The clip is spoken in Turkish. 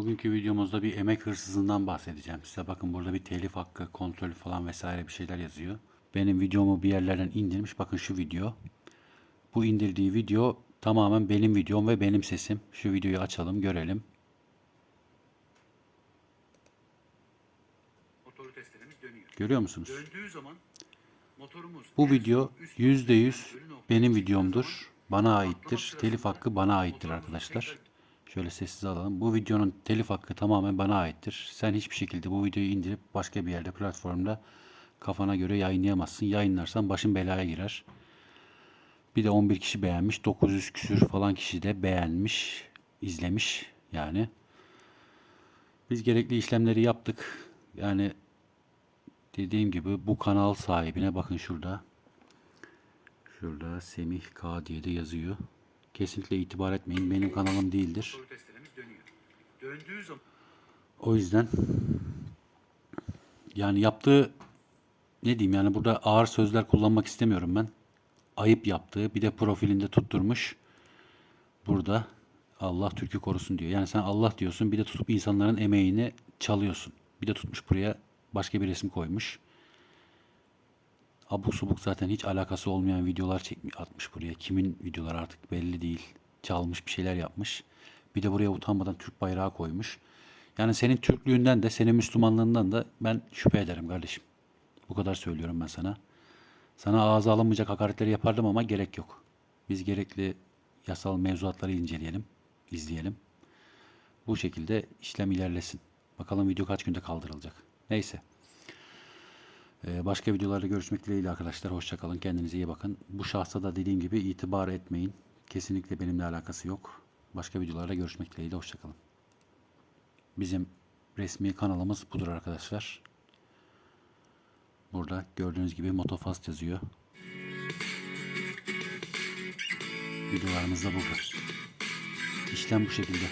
Bugünkü videomuzda bir emek hırsızından bahsedeceğim. Size bakın burada bir telif hakkı, kontrolü falan vesaire bir şeyler yazıyor. Benim videomu bir yerlerden indirmiş. Bakın şu video. Bu indirdiği video tamamen benim videom ve benim sesim. Şu videoyu açalım görelim. Görüyor musunuz? Döndüğü zaman motorumuz Bu video son üst %100 ölü noktaya benim videomdur. Bana aittir. Telif hakkı bana aittir arkadaşlar. Şöyle sessiz alalım. Bu videonun telif hakkı tamamen bana aittir. Sen hiçbir şekilde bu videoyu indirip başka bir yerde platformda kafana göre yayınlayamazsın. Yayınlarsan başın belaya girer. Bir de 11 kişi beğenmiş. 900 küsür falan kişi de beğenmiş, izlemiş yani. Biz gerekli işlemleri yaptık. Yani dediğim gibi bu kanal sahibine bakın şurada. Şurada Semih K diye de yazıyor. Kesinlikle itibar etmeyin. Benim kanalım değildir. motoru testlerimiz dönüyor. Döndüğü zaman O yüzden yani yaptığı ne diyeyim yani burada ağır sözler kullanmak istemiyorum ben. Ayıp yaptığı bir de profilinde tutturmuş. Burada Allah Türk'ü korusun diyor. Yani sen Allah diyorsun bir de tutup insanların emeğini çalıyorsun. Bir de tutmuş buraya başka bir resim koymuş. Abuk subuk zaten hiç alakası olmayan videolar çekmiş atmış buraya. Kimin videoları artık belli değil. Çalmış bir şeyler yapmış. Bir de buraya utanmadan Türk bayrağı koymuş. Yani senin Türklüğünden de senin Müslümanlığından da ben şüphe ederim kardeşim. Bu kadar söylüyorum ben sana. Sana ağza alınmayacak hakaretleri yapardım ama gerek yok. Biz gerekli yasal mevzuatları inceleyelim, izleyelim. Bu şekilde işlem ilerlesin. Bakalım video kaç günde kaldırılacak. Neyse. Ee, başka videolarda görüşmek dileğiyle arkadaşlar. Hoşçakalın. Kendinize iyi bakın. Bu şahsa da dediğim gibi itibar etmeyin. Kesinlikle benimle alakası yok. Başka videolarda görüşmek dileğiyle. Hoşçakalın. Bizim resmi kanalımız budur arkadaşlar. Burada gördüğünüz gibi Motofast yazıyor. Videolarımız da burada. İşlem bu şekilde.